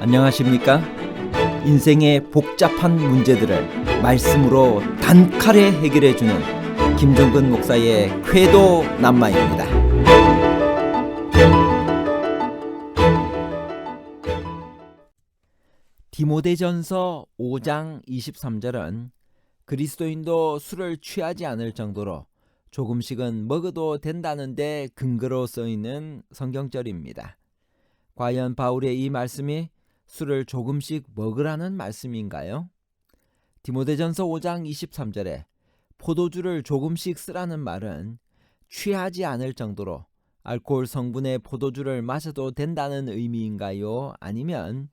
안녕하십니까? 인생의 복잡한 문제들을 말씀으로 단칼에 해결해 주는 김종근 목사의 쾌도 남마입니다. 디모데전서 5장 23절은 그리스도인도 술을 취하지 않을 정도로 조금씩은 먹어도 된다는데 근거로 써 있는 성경절입니다. 과연 바울의 이 말씀이 술을 조금씩 먹으라는 말씀인가요? 디모데전서 5장 23절에 포도주를 조금씩 쓰라는 말은 취하지 않을 정도로 알코올 성분의 포도주를 마셔도 된다는 의미인가요? 아니면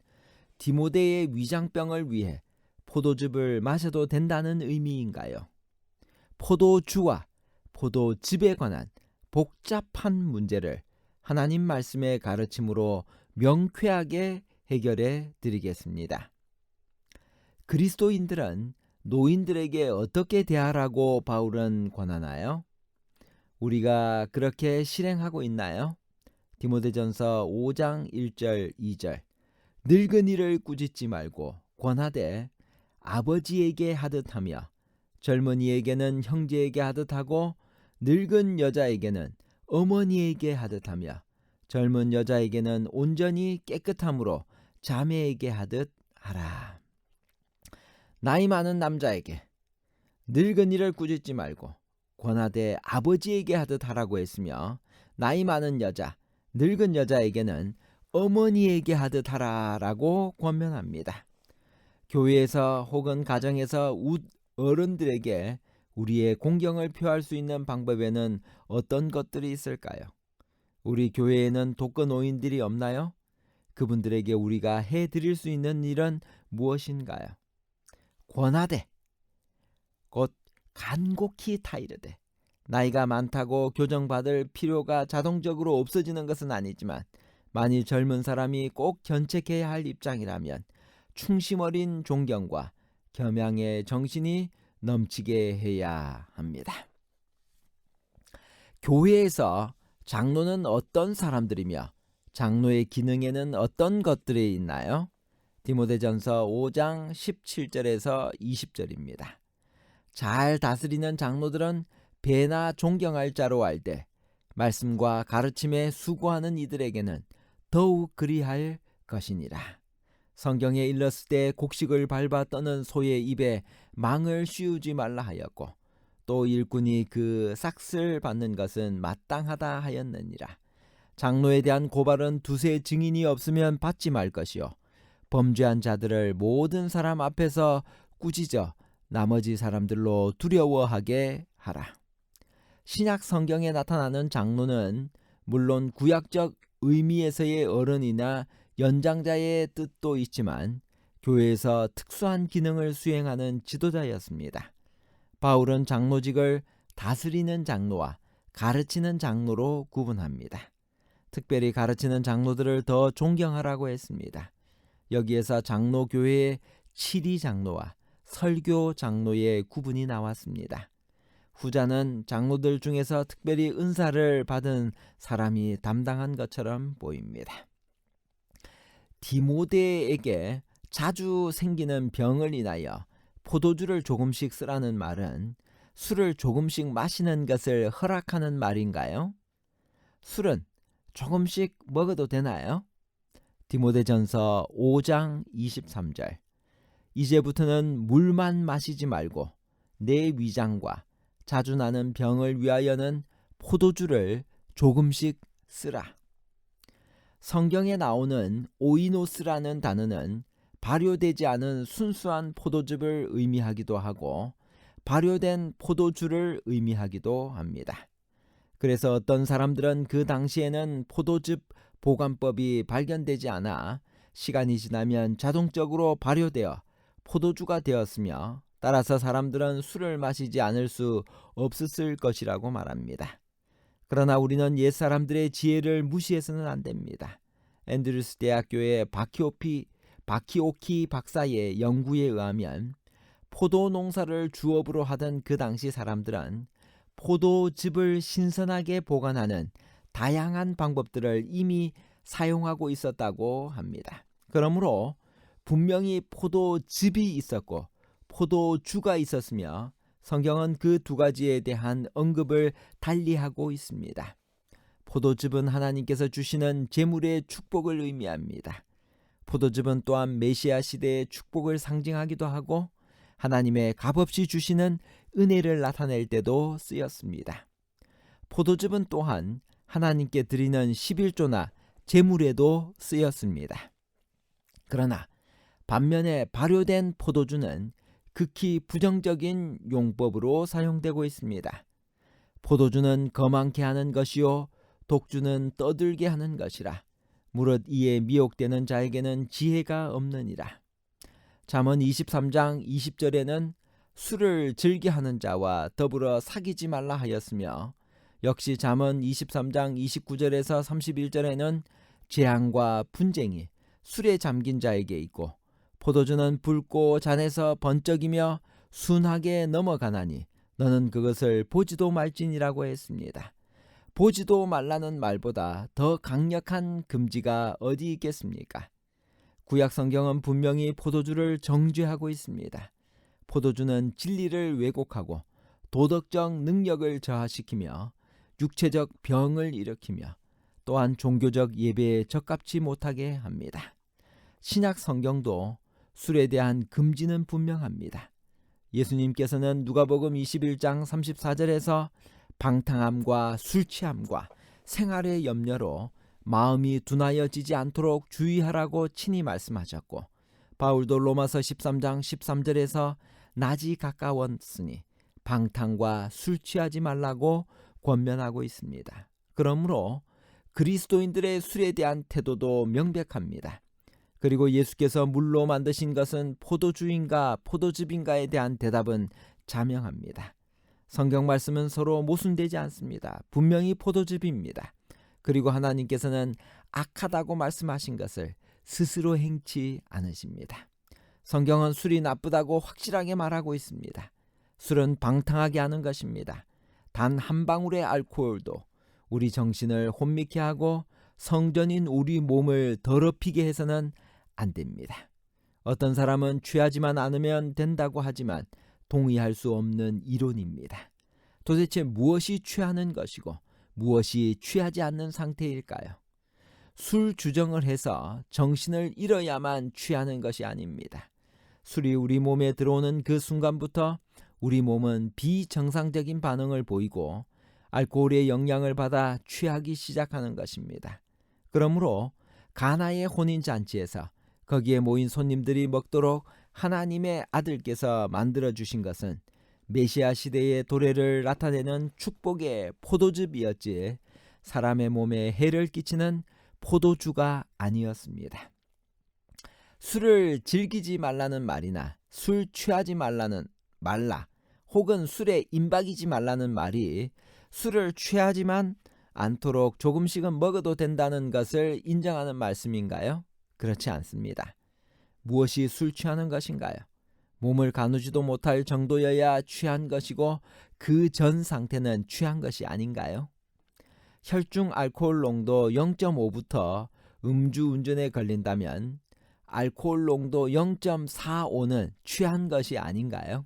디모데의 위장병을 위해 포도즙을 마셔도 된다는 의미인가요? 포도주와 포도즙에 관한 복잡한 문제를 하나님 말씀의 가르침으로 명쾌하게 해결해 드리겠습니다. 그리스도인들은 노인들에게 어떻게 대하라고 바울은 권하나요? 우리가 그렇게 실행하고 있나요? 디모데전서 5장 1절 2절 늙은이를 꾸짖지 말고 권하되 아버지에게 하듯 하며 젊은이에게는 형제에게 하듯 하고 늙은 여자에게는 어머니에게 하듯 하며 젊은 여자에게는 온전히 깨끗함으로 자매에게 하듯 하라. 나이 많은 남자에게 늙은이를 꾸짖지 말고 권하되 아버지에게 하듯 하라고 했으며 나이 많은 여자, 늙은 여자에게는 어머니에게 하듯 하라라고 권면합니다. 교회에서 혹은 가정에서 웃 어른들에게 우리의 공경을 표할 수 있는 방법에는 어떤 것들이 있을까요? 우리 교회에는 독거 노인들이 없나요? 그분들에게 우리가 해 드릴 수 있는 일은 무엇인가요? 권하되 곧 간곡히 타이르되 나이가 많다고 교정받을 필요가 자동적으로 없어지는 것은 아니지만 만일 젊은 사람이 꼭 견책해야 할 입장이라면 충심 어린 존경과 겸양의 정신이 넘치게 해야 합니다. 교회에서 장로는 어떤 사람들이며 장로의 기능에는 어떤 것들이 있나요? 디모데전서 5장 17절에서 20절입니다. 잘 다스리는 장로들은 배나 존경할 자로 알되 말씀과 가르침에 수고하는 이들에게는 더욱 그리할 것이니라. 성경에 일렀을 때 곡식을 밟아 떠는 소의 입에 망을 씌우지 말라 하였고 또 일꾼이 그 삭슬 받는 것은 마땅하다 하였느니라. 장로에 대한 고발은 두세 증인이 없으면 받지 말 것이요 범죄한 자들을 모든 사람 앞에서 꾸짖어 나머지 사람들로 두려워하게 하라. 신약 성경에 나타나는 장로는 물론 구약적 의미에서의 어른이나 연장자의 뜻도 있지만 교회에서 특수한 기능을 수행하는 지도자였습니다. 바울은 장로직을 다스리는 장로와 가르치는 장로로 구분합니다. 특별히 가르치는 장로들을 더 존경하라고 했습니다. 여기에서 장로 교회의 칠이 장로와 설교 장로의 구분이 나왔습니다. 후자는 장로들 중에서 특별히 은사를 받은 사람이 담당한 것처럼 보입니다. 디모데에게 자주 생기는 병을 인하여 포도주를 조금씩 쓰라는 말은 술을 조금씩 마시는 것을 허락하는 말인가요? 술은 조금씩 먹어도 되나요? 디모데전서 5장 23절 이제부터는 물만 마시지 말고 내 위장과 자주 나는 병을 위하여는 포도주를 조금씩 쓰라. 성경에 나오는 오이노스라는 단어는 발효되지 않은 순수한 포도즙을 의미하기도 하고 발효된 포도주를 의미하기도 합니다. 그래서 어떤 사람들은 그 당시에는 포도즙 보관법이 발견되지 않아 시간이 지나면 자동적으로 발효되어 포도주가 되었으며 따라서 사람들은 술을 마시지 않을 수 없었을 것이라고 말합니다. 그러나 우리는 옛 사람들의 지혜를 무시해서는 안 됩니다. 앤드루스 대학교의 바키오피 바키오키 박사의 연구에 의하면 포도 농사를 주업으로 하던 그 당시 사람들은 포도즙을 신선하게 보관하는 다양한 방법들을 이미 사용하고 있었다고 합니다. 그러므로 분명히 포도즙이 있었고 포도주가 있었으며 성경은 그 두 가지에 대한 언급을 달리하고 있습니다. 포도즙은 하나님께서 주시는 재물의 축복을 의미합니다. 포도즙은 또한 메시아 시대의 축복을 상징하기도 하고 하나님의 값없이 주시는 은혜를 나타낼 때도 쓰였습니다. 포도즙은 또한 하나님께 드리는 11조나 제물에도 쓰였습니다. 그러나 반면에 발효된 포도주는 극히 부정적인 용법으로 사용되고 있습니다. 포도주는 거만케 하는 것이요 독주는 떠들게 하는 것이라 무릇 이에 미혹되는 자에게는 지혜가 없느니라. 잠언 23장 20절에는 술을 즐겨하는 자와 더불어 사귀지 말라 하였으며 역시 잠언 23장 29절에서 31절에는 재앙과 분쟁이 술에 잠긴 자에게 있고 포도주는 붉고 잔에서 번쩍이며 순하게 넘어가나니 너는 그것을 보지도 말지니라고 했습니다. 보지도 말라는 말보다 더 강력한 금지가 어디 있겠습니까? 구약 성경은 분명히 포도주를 정죄하고 있습니다. 포도주는 진리를 왜곡하고 도덕적 능력을 저하시키며 육체적 병을 일으키며 또한 종교적 예배에 적합치 못하게 합니다. 신약 성경도 술에 대한 금지는 분명합니다. 예수님께서는 누가복음 21장 34절에서 방탕함과 술 취함과 생활의 염려로 마음이 둔하여지지 않도록 주의하라고 친히 말씀하셨고 바울도 로마서 13장 13절에서 낮이 가까웠으니 방탕과 술 취하지 말라고 권면하고 있습니다. 그러므로 그리스도인들의 술에 대한 태도도 명백합니다. 그리고 예수께서 물로 만드신 것은 포도주인가 포도즙인가에 대한 대답은 자명합니다. 성경 말씀은 서로 모순되지 않습니다. 분명히 포도즙입니다. 그리고 하나님께서는 악하다고 말씀하신 것을 스스로 행치 않으십니다. 성경은 술이 나쁘다고 확실하게 말하고 있습니다. 술은 방탕하게 하는 것입니다. 단 한 방울의 알코올도 우리 정신을 혼미케 하고 성전인 우리 몸을 더럽히게 해서는 안 됩니다. 어떤 사람은 취하지만 않으면 된다고 하지만 동의할 수 없는 이론입니다. 도대체 무엇이 취하는 것이고 무엇이 취하지 않는 상태일까요? 술 주정을 해서 정신을 잃어야만 취하는 것이 아닙니다. 술이 우리 몸에 들어오는 그 순간부터 우리 몸은 비정상적인 반응을 보이고 알코올의 영향을 받아 취하기 시작하는 것입니다. 그러므로 가나의 혼인 잔치에서 거기에 모인 손님들이 먹도록 하나님의 아들께서 만들어 주신 것은 메시아 시대의 도래를 나타내는 축복의 포도즙이었지 사람의 몸에 해를 끼치는 포도주가 아니었습니다. 술을 즐기지 말라는 말이나 술 취하지 말라는 말라 혹은 술에 임박이지 말라는 말이 술을 취하지만 않도록 조금씩은 먹어도 된다는 것을 인정하는 말씀인가요? 그렇지 않습니다. 무엇이 술 취하는 것인가요? 몸을 가누지도 못할 정도여야 취한 것이고 그 전 상태는 취한 것이 아닌가요? 혈중 알코올 농도 0.5부터 음주 운전에 걸린다면 알코올 농도 0.45는 취한 것이 아닌가요?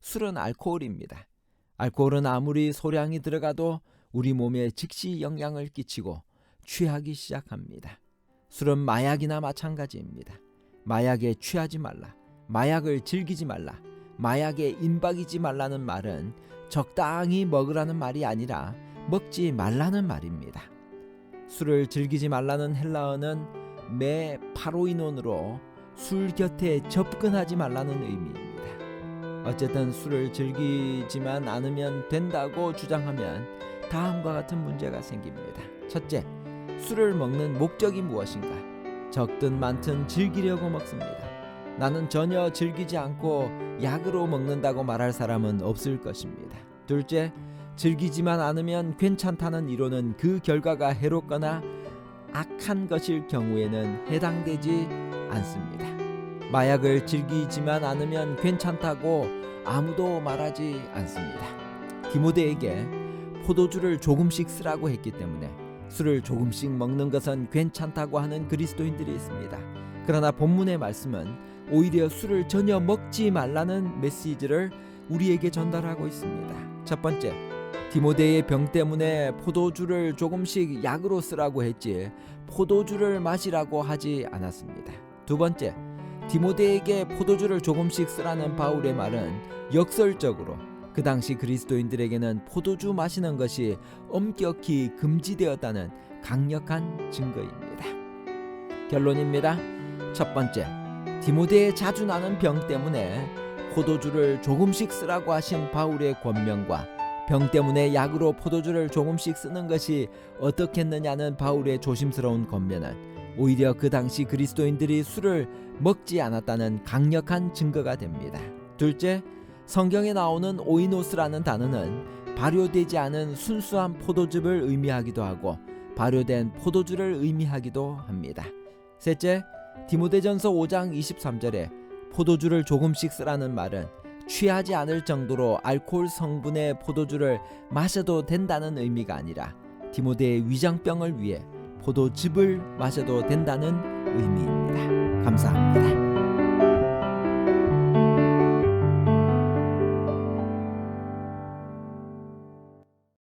술은 알코올입니다. 알코올은 아무리 소량이 들어가도 우리 몸에 즉시 영향을 끼치고 취하기 시작합니다. 술은 마약이나 마찬가지입니다. 마약에 취하지 말라. 마약을 즐기지 말라. 마약에 임박이지 말라는 말은 적당히 먹으라는 말이 아니라 먹지 말라는 말입니다. 술을 즐기지 말라는 헬라어는 매 파로이논으로 술 곁에 접근하지 말라는 의미입니다. 어쨌든 술을 즐기지만 않으면 된다고 주장하면 다음과 같은 문제가 생깁니다. 첫째, 술을 먹는 목적이 무엇인가? 적든 많든 즐기려고 먹습니다. 나는 전혀 즐기지 않고 약으로 먹는다고 말할 사람은 없을 것입니다. 둘째, 즐기지만 않으면 괜찮다는 이론은 그 결과가 해롭거나 악한 것일 경우에는 해당되지 않습니다. 마약을 즐기지만 않으면 괜찮다고 아무도 말하지 않습니다. 디모데에게 포도주를 조금씩 쓰라고 했기 때문에 술을 조금씩 먹는 것은 괜찮다고 하는 그리스도인들이 있습니다. 그러나 본문의 말씀은 오히려 술을 전혀 먹지 말라는 메시지를 우리에게 전달하고 있습니다. 첫 번째, 디모데의 병 때문에 포도주를 조금씩 약으로 쓰라고 했지 포도주를 마시라고 하지 않았습니다. 두 번째, 디모데에게 포도주를 조금씩 쓰라는 바울의 말은 역설적으로 그 당시 그리스도인들에게는 포도주 마시는 것이 엄격히 금지되었다는 강력한 증거입니다. 결론입니다. 첫 번째, 디모데의 자주 나는 병 때문에 포도주를 조금씩 쓰라고 하신 바울의 권명과 병 때문에 약으로 포도주를 조금씩 쓰는 것이 어떻겠느냐는 바울의 조심스러운 권면은 오히려 그 당시 그리스도인들이 술을 먹지 않았다는 강력한 증거가 됩니다. 둘째, 성경에 나오는 오이노스라는 단어는 발효되지 않은 순수한 포도즙을 의미하기도 하고 발효된 포도주를 의미하기도 합니다. 셋째, 디모데전서 5장 23절에 포도주를 조금씩 쓰라는 말은 취하지 않을 정도로 알코올 성분의 포도주를 마셔도 된다는 의미가 아니라 디모데의 위장병을 위해 포도즙을 마셔도 된다는 의미입니다. 감사합니다.